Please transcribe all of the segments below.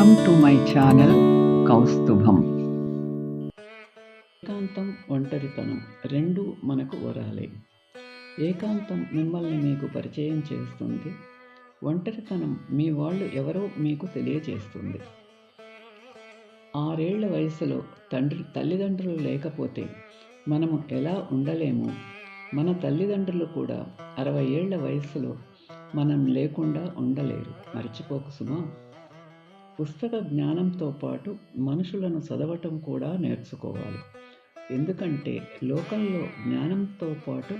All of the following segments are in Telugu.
వెల్కమ్ టు మై ఛానల్ కౌస్తుభం ఏకాంతం ఒంటరితనం రెండు మనకు వరాలే. ఏకాంతం మిమ్మల్ని మీకు పరిచయం చేస్తుంది. ఒంటరితనం మీ వాళ్ళు ఎవరో మీకు తెలియచేస్తుంది ఆరేళ్ళ వయసులో తండ్రి తల్లిదండ్రులు లేకపోతే మనము ఎలా ఉండలేమో? మన తల్లిదండ్రులు కూడా అరవై ఏళ్ళ వయసులో మనం లేకుండా ఉండలేరు. మర్చిపోకు సుమా. పుస్తక జ్ఞానంతో పాటు మనుషులను చదవటం కూడా నేర్చుకోవాలి. ఎందుకంటే లోకంలో జ్ఞానంతో పాటు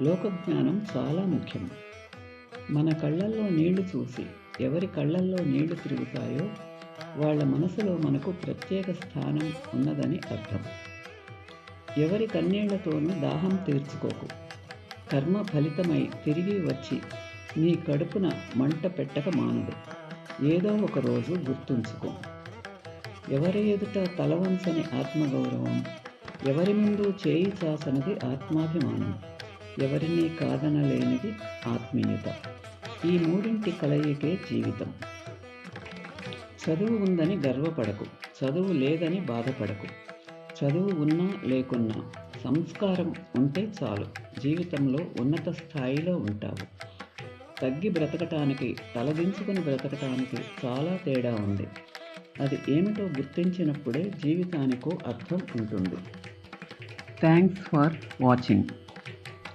లోక జ్ఞానం చాలా ముఖ్యం. మన కళ్ళల్లో నీళ్ళు చూసి ఎవరి కళ్ళల్లో నీళ్ళు తిరుగుతాయో వాళ్ళ మనసులో మనకు ప్రత్యేక స్థానం ఉన్నదని అర్థం. ఎవరి కన్నీళ్ళతోనూ దాహం తీర్చుకోకు. కర్మ ఫలితమై తిరిగి వచ్చి నీ కడుపున మంట పెట్టక మానదు. ఏదో ఒక రోజు గుర్తుంచుకో. ఎవరి ఎదుట తలవంచని ఆత్మగౌరవం ఎవరి ముందు చేయి చాసనది ఆత్మాభిమానం ఎవరిని కాదనలేనిది ఆత్మీయత. ఈ మూడింటి కలయికే జీవితం. చదువు ఉందని గర్వపడకు చదువు లేదని బాధపడకు. చదువు ఉన్నా లేకున్నా సంస్కారం ఉంటే చాలు జీవితంలో ఉన్నత స్థాయిలో ఉంటావు. తగ్గి బ్రతకటానికి తలదించుకుని బ్రతకటానికి చాలా తేడా ఉంది. అది ఏమిటో గుర్తించినప్పుడే జీవితానికో అర్థం ఉంటుంది. Thanks for watching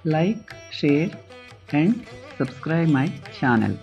like share and subscribe my channel